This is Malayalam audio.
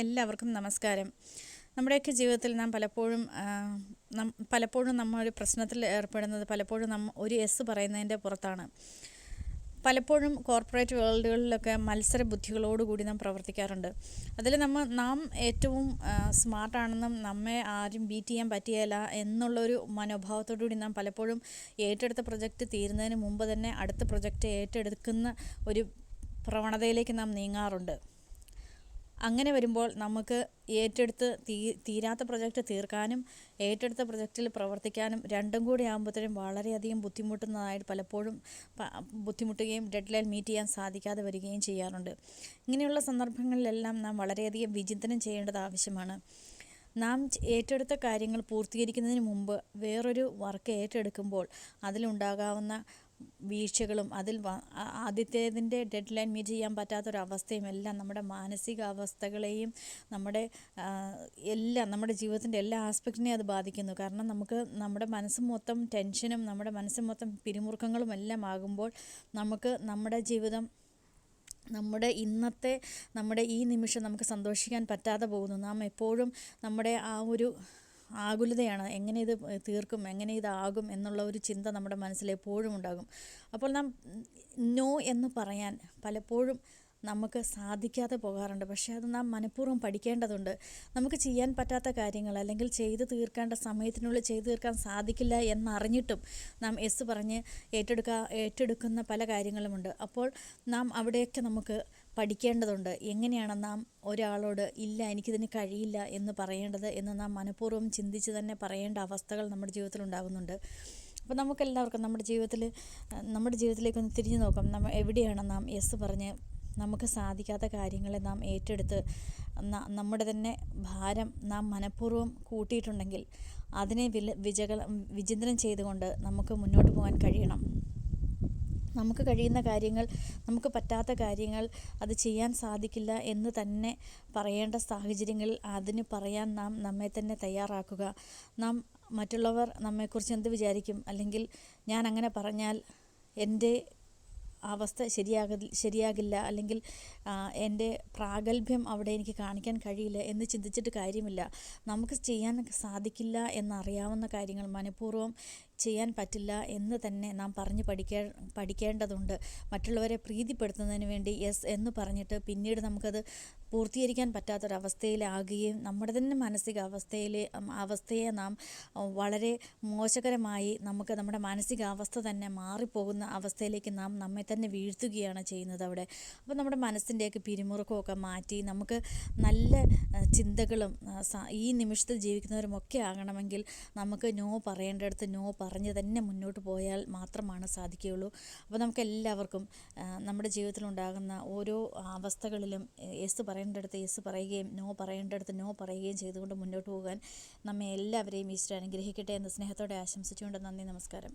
എല്ലാവർക്കും നമസ്കാരം. നമ്മുടെയൊക്കെ ജീവിതത്തിൽ നാം പലപ്പോഴും പലപ്പോഴും നമ്മൾ ഒരു പ്രശ്നത്തിൽ ഏർപ്പെടുന്നത് പലപ്പോഴും നമ്മ ഒരു എസ് പറയുന്നതിന്റെ പുറത്താണ്. പലപ്പോഴും കോർപ്പറേറ്റ് വേൾഡുകളിലൊക്കെ മത്സര ബുദ്ധികളോടുകൂടി നാം പ്രവർത്തിക്കാറുണ്ട്. അതിൽ നമ്മൾ നാം ഏറ്റവും സ്മാർട്ടാണെന്നും നമ്മെ ആരും ബീറ്റ് ചെയ്യാൻ പറ്റിയല്ല എന്നുള്ളൊരു മനോഭാവത്തോടുകൂടി നാം പലപ്പോഴും ഏറ്റെടുത്ത പ്രൊജക്റ്റ് തീരുന്നതിന് മുമ്പ് തന്നെ അടുത്ത പ്രൊജക്റ്റ് ഏറ്റെടുക്കുന്ന ഒരു പ്രവണതയിലേക്ക് നാം നീങ്ങാറുണ്ട്. അങ്ങനെ വരുമ്പോൾ നമുക്ക് ഏറ്റെടുത്ത് തീ തീരാത്ത പ്രൊജക്റ്റ് തീർക്കാനും ഏറ്റെടുത്ത പ്രൊജക്റ്റിൽ പ്രവർത്തിക്കാനും രണ്ടും കൂടി ആകുമ്പോഴത്തേനും വളരെയധികം ബുദ്ധിമുട്ടുന്നതായിട്ട് പലപ്പോഴും ബുദ്ധിമുട്ടുകയും ഡെഡ് ലൈൻ മീറ്റ് ചെയ്യാൻ സാധിക്കാതെ വരികയും ചെയ്യാറുണ്ട്. ഇങ്ങനെയുള്ള സന്ദർഭങ്ങളിലെല്ലാം നാം വളരെയധികം വിചിന്തനം ചെയ്യേണ്ടത് ആവശ്യമാണ്. നാം ഏറ്റെടുത്ത കാര്യങ്ങൾ പൂർത്തീകരിക്കുന്നതിന് മുമ്പ് വേറൊരു വർക്ക് ഏറ്റെടുക്കുമ്പോൾ അതിലുണ്ടാകാവുന്ന വീഴ്ചകളും അതിൽ ആദ്യത്തേതിന്റെ ഡെഡ് ലൈൻ മീറ്റ് ചെയ്യാൻ പറ്റാത്തൊരവസ്ഥയും എല്ലാം നമ്മുടെ മാനസികാവസ്ഥകളെയും നമ്മുടെ എല്ലാം നമ്മുടെ ജീവിതത്തിന്റെ എല്ലാ ആസ്പെക്റ്റിനെയും അത് ബാധിക്കുന്നു. കാരണം നമുക്ക് നമ്മുടെ മനസ്സ് മൊത്തം ടെൻഷനും നമ്മുടെ മനസ്സ് മൊത്തം പിരിമുറുക്കങ്ങളും എല്ലാം ആകുമ്പോൾ നമുക്ക് നമ്മുടെ ജീവിതം നമ്മുടെ ഇന്നത്തെ നമ്മുടെ ഈ നിമിഷം നമുക്ക് സന്തോഷിക്കാൻ പറ്റാതെ പോകുന്നു. നാം എപ്പോഴും നമ്മുടെ ആ ഒരു ആകുലതയാണ്. എങ്ങനെ ഇത് തീർക്കും എങ്ങനെ ഇതാകും എന്നുള്ള ഒരു ചിന്ത നമ്മുടെ മനസ്സിൽ എപ്പോഴും ഉണ്ടാകും. അപ്പോൾ നാം നോ എന്ന് പറയാൻ പലപ്പോഴും നമുക്ക് സാധിക്കാതെ പോകാറുണ്ട്. പക്ഷേ അത് നാം മനഃപൂർവം പഠിക്കേണ്ടതുണ്ട്. നമുക്ക് ചെയ്യാൻ പറ്റാത്ത കാര്യങ്ങൾ അല്ലെങ്കിൽ ചെയ്തു തീർക്കേണ്ട സമയത്തിനുള്ളിൽ ചെയ്തു തീർക്കാൻ സാധിക്കില്ല എന്നറിഞ്ഞിട്ടും നാം എസ് പറഞ്ഞ് ഏറ്റെടുക്കുക ഏറ്റെടുക്കുന്ന പല കാര്യങ്ങളുമുണ്ട്. അപ്പോൾ നാം അവിടെയൊക്കെ നമുക്ക് പഠിക്കേണ്ടതുണ്ട്. എങ്ങനെയാണ് നാം ഒരാളോട് ഇല്ല എനിക്കിതിന് കഴിയില്ല എന്ന് പറയേണ്ടത് എന്ന് നാം മനഃപൂർവം ചിന്തിച്ച് തന്നെ പറയേണ്ട അവസ്ഥകൾ നമ്മുടെ ജീവിതത്തിൽ ഉണ്ടാകുന്നുണ്ട് അപ്പോൾ നമുക്കെല്ലാവർക്കും നമ്മുടെ ജീവിതത്തിൽ നമ്മുടെ ജീവിതത്തിലേക്ക് ഒന്ന് തിരിഞ്ഞു നോക്കാം. നമ്മൾ എവിടെയാണ് നാം എസ് പറഞ്ഞ് നമുക്ക് സാധിക്കാത്ത കാര്യങ്ങളെ നാം ഏറ്റെടുത്ത് നമ്മുടെ തന്നെ ഭാരം നാം മനഃപൂർവം കൂട്ടിയിട്ടുണ്ടെങ്കിൽ അതിനെ വില വിജകൾ വിചിന്തനം ചെയ്തുകൊണ്ട് നമുക്ക് മുന്നോട്ട് പോകാൻ കഴിയണം. നമുക്ക് കഴിയുന്ന കാര്യങ്ങൾ നമുക്ക് പറ്റാത്ത കാര്യങ്ങൾ അത് ചെയ്യാൻ സാധിക്കില്ല എന്ന് തന്നെ പറയേണ്ട സാഹചര്യങ്ങളിൽ അതിന് പറയാൻ നാം നമ്മെ തന്നെ തയ്യാറാക്കുക. നാം മറ്റുള്ളവർ നമ്മെക്കുറിച്ച് എന്ത് വിചാരിക്കും? അല്ലെങ്കിൽ ഞാൻ അങ്ങനെ പറഞ്ഞാൽ എന്റെ അവസ്ഥ ശരിയാക ശരിയാകില്ല. അല്ലെങ്കിൽ എന്റെ പ്രാഗൽഭ്യം അവിടെ എനിക്ക് കാണിക്കാൻ കഴിയില്ല എന്ന് ചിന്തിച്ചിട്ട് കാര്യമില്ല. നമുക്ക് ചെയ്യാൻ സാധിക്കില്ല എന്നറിയാവുന്ന കാര്യങ്ങൾ മനഃപൂർവം ചെയ്യാൻ പറ്റില്ല എന്ന് തന്നെ നാം പറഞ്ഞ് പഠിക്കേ പഠിക്കേണ്ടതുണ്ട്. മറ്റുള്ളവരെ പ്രീതിപ്പെടുത്തുന്നതിന് വേണ്ടി യെസ് എന്ന് പറഞ്ഞിട്ട് പിന്നീട് നമുക്കത് പൂർത്തീകരിക്കാൻ പറ്റാത്തൊരവസ്ഥയിലാകുകയും നമ്മുടെ തന്നെ മാനസികാവസ്ഥയിലെ അവസ്ഥയെ നാം വളരെ മോശകരമായി നമുക്ക് നമ്മുടെ മാനസികാവസ്ഥ തന്നെ മാറിപ്പോകുന്ന അവസ്ഥയിലേക്ക് നാം നമ്മെ തന്നെ വീഴ്ത്തുകയാണ് ചെയ്യുന്നത് അവിടെ. അപ്പോൾ നമ്മുടെ മനസ്സിന്റെയൊക്കെ പിരിമുറുക്കമൊക്കെ മാറ്റി നമുക്ക് നല്ല ചിന്തകളും ഈ നിമിഷത്തിൽ ജീവിക്കുന്നവരുമൊക്കെ ആകണമെങ്കിൽ നമുക്ക് നോ പറയേണ്ടടുത്ത് നോ പറഞ്ഞ് തന്നെ മുന്നോട്ട് പോയാൽ മാത്രമാണ് സാധിക്കുകയുള്ളൂ. അപ്പോൾ നമുക്ക് എല്ലാവർക്കും നമ്മുടെ ജീവിതത്തിലുണ്ടാകുന്ന ഓരോ അവസ്ഥകളിലും യെസ് പറയേണ്ടടുത്ത് യെസ് പറയുകയും നോ പറയേണ്ടടുത്ത് നോ പറയുകയും ചെയ്തുകൊണ്ട് മുന്നോട്ട് പോകാൻ നമ്മെ എല്ലാവരെയും ഈശ്വരൻ അനുഗ്രഹിക്കട്ടെ എന്ന് സ്നേഹത്തോടെ ആശംസിച്ചുകൊണ്ട് നന്ദി നമസ്കാരം.